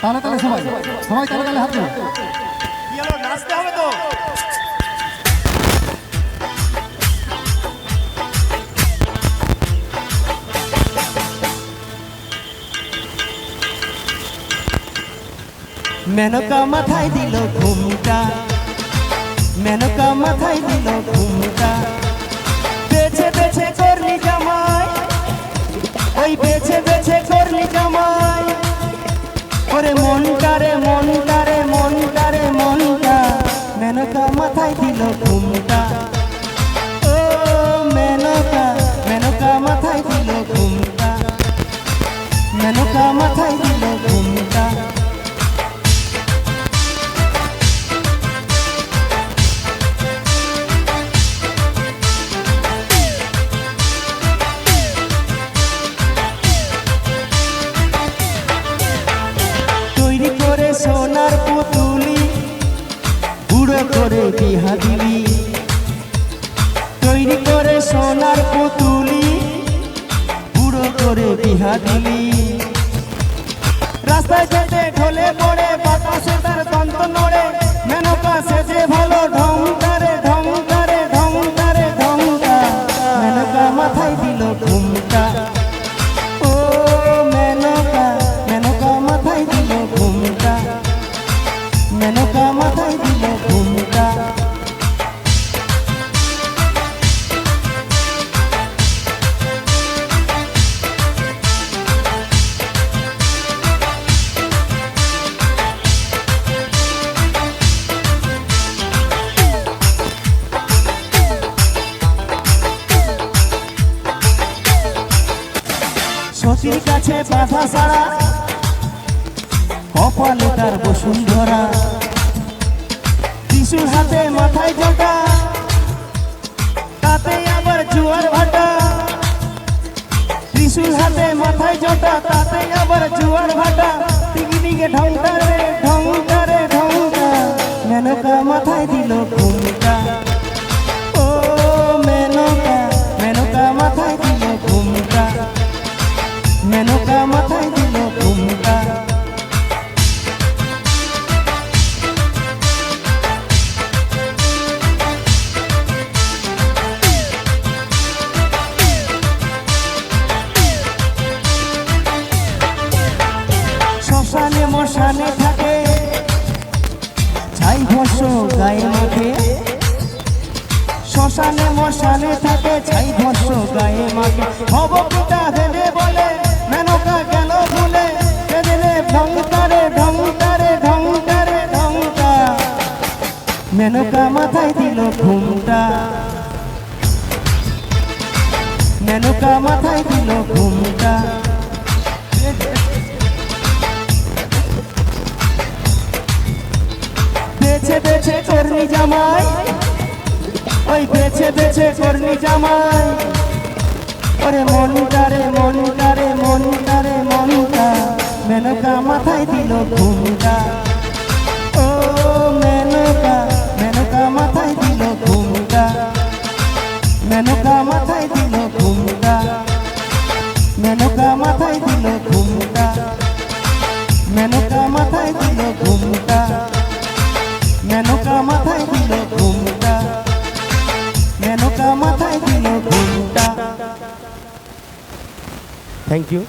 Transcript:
তাহলে তাহলে সবাই সবাই তাহলে তাহলে হাত হবে তো মেনকা মাথায় দিল ঘুমটা, মেনকা মাথায় দিল ঘুমটা। বেছে বেছে করলি জামাই, ওই বেছে মেনকা মাথায় দিল ঘুমটা দিলি। রাস্তায় যেতে ঢোলে পড়ে বাতাসে তার দন্ত নড়ে। সতীর কাছে বাধা ছাড়া, কপালে তার বসুন্ধরা শিশুর হাতে মাথায় জটা, তাতে আবার জুয়ার ভাটা। শিশুর হাতে মাথায় জটা, তাতে আবার জুয়ার ভাটা। দিকে দিকে ঢংটা রে। ভস্য গায়ে মাখে শ্মশানে মশানে থাকে ছাই ভস্য গায়ে মাখে হব পিতা ভেবে বলে মেনকা গেল ভুলে? সেদিনে ঢংকারে ঢংকারে ঢংকারে ঢংকা মেনকা মাথায় দিল ঘুমটা। মেনকা মাথায় দিল ঘুমটা। বেছে বেছে করনি জামাই। ওই বেছে বেছে করনি জামাই। ওরে মনটা রে মনটা রে মনটা রে, মনটা। মেনকা মাথায় দিল ঘুমটা। ও মেনকা মেনকা মাথায় দিল ঘুমটা। মেনকা মাথায় দিল ঘুমটা। মেনকা মাথায় দিল ঘুমটা। মেনকা মাথায় দিল ঘুমটা। মেনকা মাথায় দিল ঘুমটা মেনকা মাথায় দিল ঘুমটা থ্যাংক ইউ